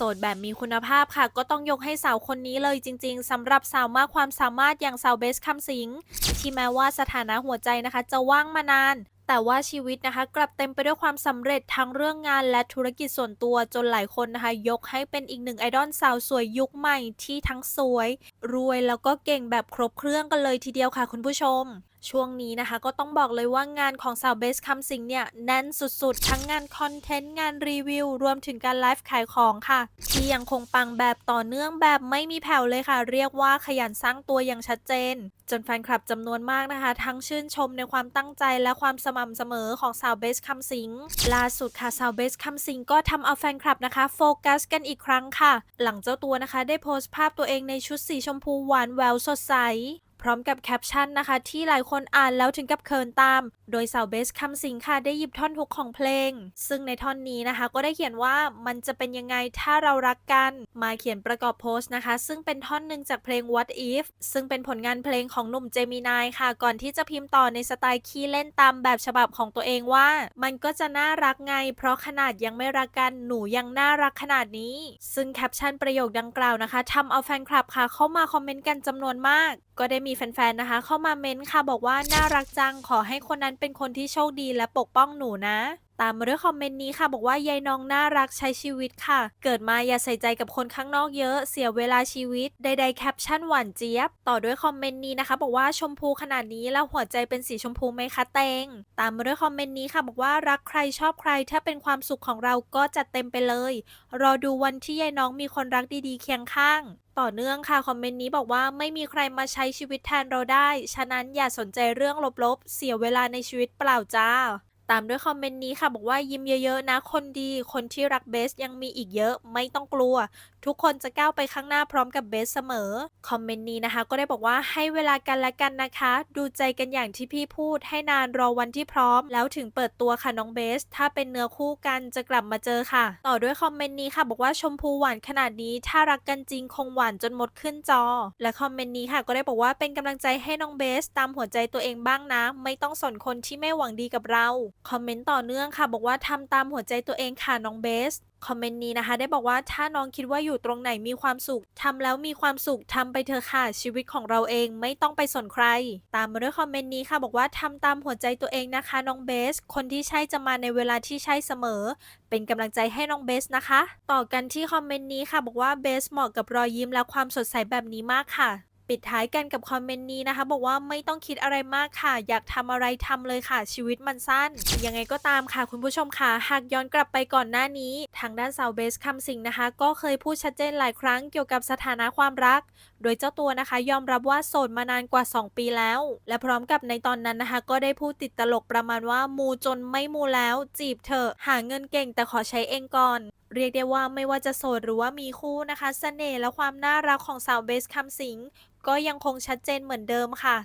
โสดแบบมีคุณภาพค่ะ ก็ต้องยกให้สาวคนนี้เลยจริง ๆสำหรับสาวมากความสามารถอย่างสาวเบสคำสิงที่แม้ว่าสถานะหัวใจนะคะ จะว่างมานานแต่ว่าชีวิตนะคะกลับเต็มไปด้วยความสำเร็จทั้งเรื่องงานและธุรกิจส่วนตัวจนหลายคนนะคะยกให้เป็นอีกหนึ่งไอดอลสาวสวยยุคใหม่ที่ทั้งสวย รวยแล้วก็เก่งแบบครบเครื่องกันเลยทีเดียวค่ะคุณผู้ชมช่วงนี้นะคะก็ต้องบอกเลยว่างานของสาวเบสคำสิงเนี่ยแน่นสุดๆ ทั้งงานคอนเทนต์ งานรีวิว รวมถึงการไลฟ์ขายของค่ะ ที่ยังคงปังแบบต่อเนื่องแบบไม่มีแผ่วเลยค่ะ เรียกว่าขยันสร้างตัวอย่างชัดเจน จนแฟนคลับจำนวนมากนะคะ ทั้งชื่นชมในความตั้งใจและความสม่ำเสมอของสาวเบสคำสิงล่าสุดค่ะสาวเบสคำสิงก็ทำเอาแฟนคลับนะคะโฟกัสกันอีกครั้งค่ะ หลังเจ้าตัวนะคะ ได้โพสต์ภาพตัวเองในชุดสีชมพูหวานแววสดใส พร้อมกับแคปชั่นนะคะ ที่หลายคนอ่านแล้วถึงกับเคินตาม โดยสาวเบสคำสิงค่ะได้หยิบท่อนฮุกของเพลง ซึ่งในท่อนนี้นะคะ ก็ได้เขียนว่ามันจะเป็นยังไงถ้าเรารักกัน มาเขียนประกอบโพสต์นะคะ ซึ่งเป็นท่อนหนึ่งจากเพลง What If ซึ่งเป็นผลงานเพลงของหนุ่มเจมินายค่ะ ก่อนที่จะพิมพ์ต่อในสไตล์ขี้เล่นตามแบบฉบับของตัวเองว่า มันก็จะน่ารักไง เพราะขนาดยังไม่รักกันหนูยังน่ารักขนาดนี้ ซึ่งแคปชั่นประโยคดังกล่าวนะคะทำเอาแฟนคลับค่ะเข้ามาคอมเมนต์กันจำนวนมาก ก็ได้มีแฟนๆ นะคะ เข้ามาเม้นต์ค่ะ บอกว่าน่ารักจัง ขอให้คนนั้นเป็นคนที่โชคดีและปกป้องหนูนะ ตามมาด้วยคอมเมนต์นี้ค่ะ บอกว่ายายน้องน่ารักใช้ชีวิตค่ะ เกิดมาอย่าใส่ใจกับคนข้างนอกเยอะเสียเวลาชีวิตใดๆแคปชั่นหวานเจี๊ยบ ต่อด้วยคอมเมนต์นี้นะคะ บอกว่าชมพูขนาดนี้แล้วหัวใจเป็นสีชมพูไหมคะเตงตามมาด้วยคอมเมนต์นี้ค่ะ บอกว่ารักใครชอบใครถ้าเป็นความสุขของเราก็จัดเต็มไปเลย รอดูวันที่ยายน้องมีคนรักดีๆเคียงข้าง ต่อเนื่องค่ะคอมเมนต์นี้บอกว่าไม่มีใครมาใช้ชีวิตแทนเราได้ ฉะนั้นอย่าสนใจเรื่องลบๆ เสียเวลาในชีวิตเปล่าจ้า ตามด้วยคอมเมนต์นี้ค่ะ บอกว่ายิ้มเยอะๆนะ คนดีคนที่รักเบสยังมีอีกเยอะไม่ต้องกลัว ทุกคนจะก้าวไปข้างหน้าพร้อมกับเบสเสมอคอมเมนต์นี้นะคะ ก็ได้บอกว่าให้เวลากันและกันนะคะ ดูใจกันอย่างที่พี่พูดให้นานรอวันที่พร้อม แล้วถึงเปิดตัวค่ะน้องเบส ถ้าเป็นเนื้อคู่กันจะกลับมาเจอค่ะ ต่อด้วยคอมเมนต์นี้ค่ะ บอกว่าชมพูหวานขนาดนี้ ถ้ารักกันจริงคงหวานจนหมดขึ้นจอ และคอมเมนต์นี้ค่ะ ก็ได้บอกว่าเป็นกำลังใจให้น้องเบส ตามหัวใจตัวเองบ้างนะ ไม่ต้องสนคนที่ไม่หวังดีกับเราคอมเมนต์ต่อเนื่องค่ะ บอกว่าทำตามหัวใจตัวเองค่ะน้องเบส คอมเมนต์นี้นะคะ ได้บอกว่าถ้าน้องคิดว่าอยู่ตรงไหนมีความสุขทำแล้วมีความสุขทำไปเถอะค่ะชีวิตของเราเองไม่ต้องไปสนใคร ตามมาด้วยคอมเมนต์นี้ค่ะ บอกว่าทำตามหัวใจตัวเองนะคะน้องเบส คนที่ใช่จะมาในเวลาที่ใช่เสมอ เป็นกำลังใจให้น้องเบสนะคะ ต่อกันที่คอมเมนต์นี้ค่ะ บอกว่าเบสเหมาะกับรอยยิ้มและความสดใสแบบนี้มากค่ะ ปิดท้ายกันกับคอมเมนต์นี้นะคะ บอกว่าไม่ต้องคิดอะไรมากค่ะ อยากทำอะไรทำเลยค่ะ ชีวิตมันสั้น ยังไงก็ตามค่ะ คุณผู้ชมค่ะ หากย้อนกลับไปก่อนหน้านี้ ทางด้านสาวเบสคำสิงนะคะ ก็เคยพูดชัดเจนหลายครั้งเกี่ยวกับสถานะความรัก โดยเจ้าตัวนะคะ ยอมรับว่าโสดมานานกว่า 2 ปีแล้ว และพร้อมกับในตอนนั้นนะคะ ก็ได้พูดติดตลกประมาณว่ามูจนไม่มูแล้ว จีบเถอะหาเงินเก่งแต่ขอใช้เองก่อน เรียกได้ว่าไม่ว่าจะโสดหรือว่ามีคู่นะคะเสน่ห์และความน่ารักของสาวเบสคำสิงก็ยังคงชัดเจนเหมือนเดิมค่ะ